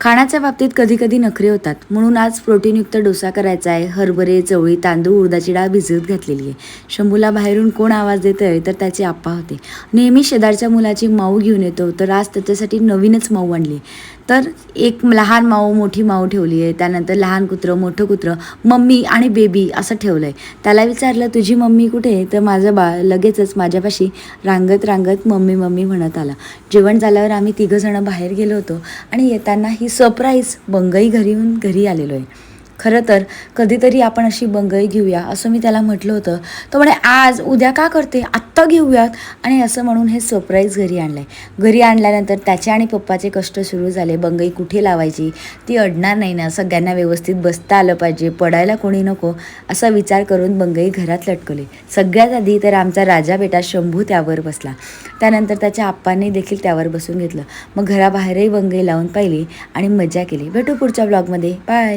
खाण्याच्या बाबतीत कधी कधी नखरे होतात. म्हणून आज प्रोटीनयुक्त डोसा करायचा आहे. हरभरे चवळी तांदूळ उडदाची डाळ भिजत घातलेली आहे. शंभूला बाहेरून कोण आवाज देत आहे तर त्याचे आप्पा होते. नेहमी शेजारच्या मुलाची माऊ घेऊन येतो. तर आज त्याच्यासाठी नवीनच माऊ आणली. तर एक लहान माऊ मोठी माऊ ठेवली आहे. त्यानंतर लहान कुत्रं मोठं कुत्रं मम्मी आणि बेबी असं ठेवलं आहे त्याला विचारलं तुझी मम्मी कुठे आहे? तर माझं बा लगेचच माझ्यापाशी रांगत रांगत मम्मी मम्मी म्हणत आला. जेवण झाल्यावर आम्ही तिघंजणं बाहेर गेलो होतो. आणि येतानाही की सरप्राईज बंगई घरी येऊन घरी आलेलो आहे. खरं तर कधीतरी आपण अशी बंगई घेऊया असं मी त्याला म्हटलं होतं. तर म्हणे आज उद्या का करते? आत्ता घेऊयात आणि असं म्हणून हे सरप्राईज घरी आणलं आहे घरी आणल्यानंतर त्याचे आणि पप्पाचे कष्ट सुरू झाले. बंगई कुठे लावायची? ती अडणार नाही ना? सगळ्यांना व्यवस्थित बसता आलं पाहिजे. पडायला कोणी नको असा विचार करून बंगई घरात लटकवली. सगळ्यात आधी तर आमचा राजा बेटा शंभू त्यावर बसला. त्यानंतर त्याच्या आप्पांनी देखील त्यावर बसून घेतलं. मग घराबाहेरही बंगई लावून पाहिली आणि मजा केली. भेटू पुढच्या ब्लॉगमध्ये बाय